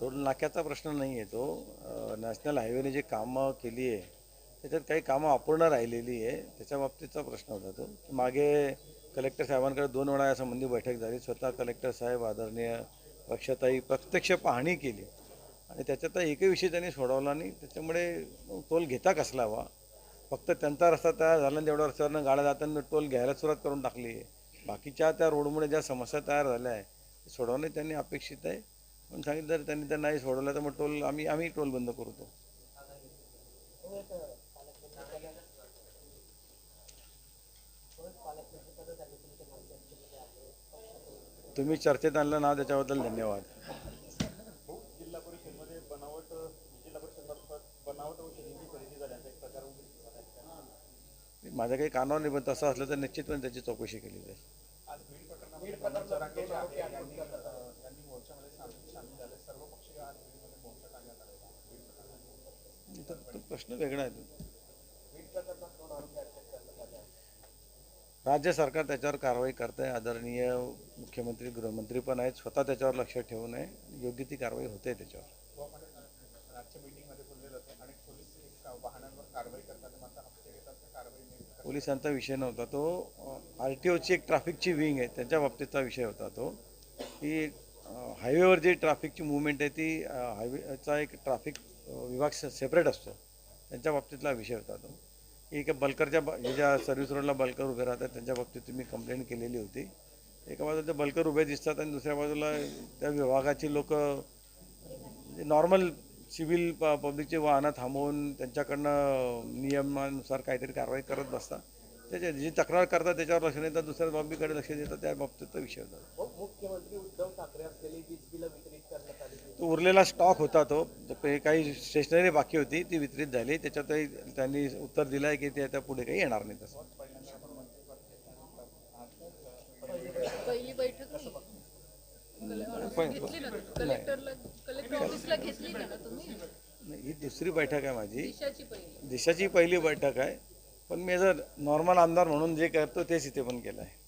Toll नाक्याचा प्रश्न नाही आहे तो नॅशनल हायवेने जे कामं केली आहे त्याच्यात काही कामं अपूर्ण राहिलेली आहे त्याच्या बाबतीतचा प्रश्न होता तो. मागे कलेक्टर साहेबांकडे दोन वेळा यासंबंधी बैठक झाली. स्वतः कलेक्टर साहेब आदरणीय पक्षताई प्रत्यक्ष पाहणी केली. आणि त्याच्यात एकही विषय त्यांनी सोडवला नाही. त्याच्यामुळे टोल घेता कसला हवा फक्त त्यांचा रस्ता तयार झाला आणि तेवढ्या रस्त्यावरनं गाड्या जाताना टोल घ्यायला सुरुवात करून टाकली आहे. बाकीच्या त्या रोडमुळे ज्या समस्या तयार झाल्या आहे ते सोडवणे त्यांनी अपेक्षित आहे. पण सांगितलं जर त्यांनी तर नाही सोडवलं तर मग टोल आम्ही आम्ही टोल बंद करतो. तुम्ही चर्चेत आणलं ना त्याच्याबद्दल धन्यवाद. बनावट माझ्या काही कानावर नाही पण तसं असलं तर निश्चितपणे त्याची चौकशी केली जाईल. तो प्रश्न वेगळा आहे. राज्य सरकार त्याच्यावर कारवाई करत आहे आदरणीय मुख्यमंत्री गृहमंत्री पण आहेत. स्वतः त्याच्यावर लक्ष ठेवून आहे योग्य ती कारवाई होते त्याच्यावर. आजच्या पोलिसांचा विषय नव्हता तो. आर टी ओची एक ट्रॅफिकची विंग आहे. त्यांच्या बाबतीतचा विषय होता तो. की हायवेवर जी ट्रॅफिकची मुवमेंट आहे ती हायवेचा एक ट्रॅफिक विभाग सेपरेट असतो. त्यांच्या बाबतीतला विषय होता तो. एका बल्करच्या हे ज्या सर्व्हिस रोडला बल्कर उभे राहतात त्यांच्या बाबतीत तुम्ही कंप्लेंट केलेली होती. एका बाजूला ते बल्कर उभे दिसतात आणि दुसऱ्या बाजूला त्या विभागाची लोक नॉर्मल सिव्हिल प पब्लिकचे वाहनं थांबवून त्यांच्याकडनं नियमानुसार काहीतरी कारवाई करत बसतात. त्याच्या जी तक्रार करतात त्याच्यावर लक्ष नाही तर दुसऱ्या बाबीकडे लक्ष देतात त्या बाबतीतचा विषय होता. मुख्यमंत्री उद्धव ठाकरे असलेली वीज बिलं वितरित करण्यात आली तो उरलेला स्टॉक होता तो. ते काही स्टेशनरी बाकी होती ती वितरित झाली. त्याच्यातही त्यांनी उत्तर दिलं आहे की ते आता पुढे काही येणार नाही तसं. पहिली बैठक नाही. पण- घेतली ना कलेक्टरला कलेक्टर ऑफिसला घेतली ना ना तुम्ही? नाही, ही दुसरी बैठक आहे माझी. दिशाची पहिली. देशाची पहिली बैठक आहे. पण मी जर नॉर्मल आमदार म्हणून जे करतो तेच इथे पण केलं आहे